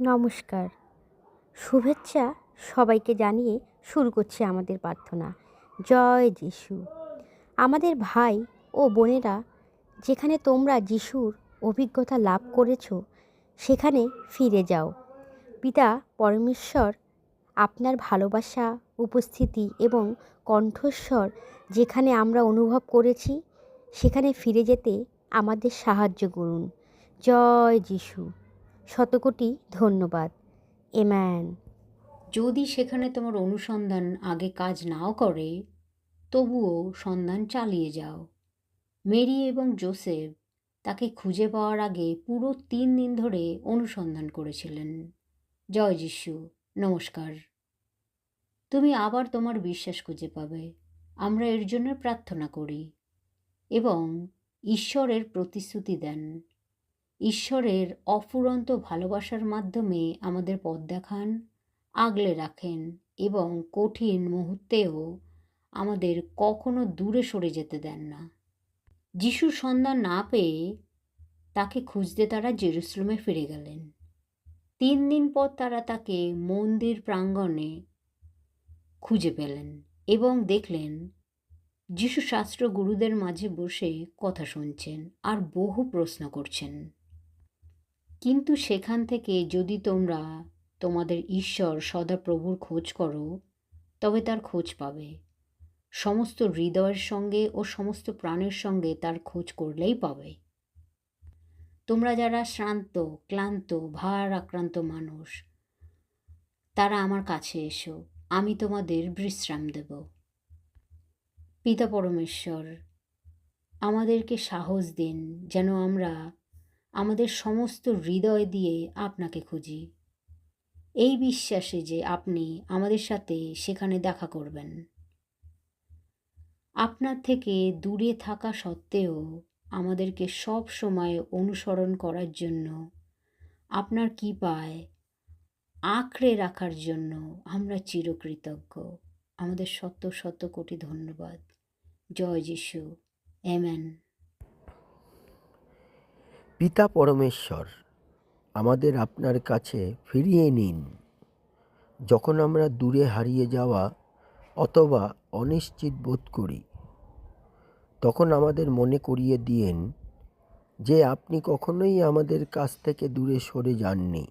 নমস্কার। শুভেচ্ছা সবাইকে জানিয়ে শুরু করছি আমাদের প্রার্থনা। জয় যিশু। আমাদের ভাই ও বোনেরা, যেখানে তোমরা যিশুর অভিজ্ঞতা লাভ করেছ, সেখানে ফিরে যাও। পিতা পরমেশ্বর, আপনার ভালোবাসা, উপস্থিতি এবং কণ্ঠস্বর যেখানে আমরা অনুভব করেছি, সেখানে ফিরে যেতে আমাদের সাহায্য করুন। জয় যিশু। শতকোটি ধন্যবাদ। এম্যান। যদি সেখানে তোমার অনুসন্ধান আগে কাজ নাও করে, তবুও সন্ধান চালিয়ে যাও। মেরি এবং জোসেফ তাকে খুঁজে পাওয়ার আগে পুরো তিন দিন ধরে অনুসন্ধান করেছিলেন। জয় যিশু, নমস্কার। তুমি আবার তোমার বিশ্বাস খুঁজে পাবে। আমরা এর জন্য প্রার্থনা করি এবং ঈশ্বরের প্রতিশ্রুতি দেন। ঈশ্বরের অফুরন্ত ভালোবাসার মাধ্যমে আমাদের পথ দেখান, আগলে রাখেন এবং কঠিন মুহূর্তেও আমাদের কখনো দূরে সরে যেতে দেন না। যিশুর সন্ধান না পেয়ে তাকে খুঁজতে তারা জেরুসলেমে ফিরে গেলেন। তিন দিন পর তারা তাকে মন্দির প্রাঙ্গণে খুঁজে পেলেন এবং দেখলেন, যিশু শাস্ত্র গুরুদের মাঝে বসে কথা শুনছেন আর বহু প্রশ্ন করছেন। কিন্তু সেখান থেকে যদি তোমরা তোমাদের ঈশ্বর সদাপ্রভুর খোঁজ করো, তবে তার খোঁজ পাবে। সমস্ত হৃদয়ের সঙ্গে ও সমস্ত প্রাণের সঙ্গে তার খোঁজ করলেই পাবে। তোমরা যারা শ্রান্ত, ক্লান্ত, ভার আক্রান্ত মানুষ, তারা আমার কাছে এসো, আমি তোমাদের বিশ্রাম দেব। পিতা পরমেশ্বর, আমাদেরকে সাহস দিন যেন আমরা আমাদের সমস্ত হৃদয় দিয়ে আপনাকে খুঁজি। এই বিশ্বাসে যে আপনি আমাদের সাথে সেখানে দেখা করবেন। আপনার থেকে দূরে থাকা সত্ত্বেও আমাদেরকে সব সময় অনুসরণ করার জন্য, আপনার কৃপায় আঁকড়ে রাখার জন্য আমরা চিরকৃতজ্ঞ। আমাদের শত শত কোটি ধন্যবাদ। জয় যিশু। এমেন পিতা পরমেশ্বর, আমাদের আপনার কাছে ফিরিয়ে নিন। যখন আমরা দূরে হারিয়ে যাওয়া অথবা অনিশ্চিত বোধ করি, তখন আমাদের মনে করিয়ে দিয়েন যে আপনি কখনোই আমাদের কাছ থেকে দূরে সরে যাননি।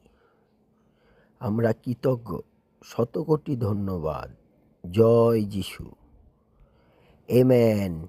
আমরা কৃতজ্ঞ, শতকোটি ধন্যবাদ। জয় যিশু। এম্যান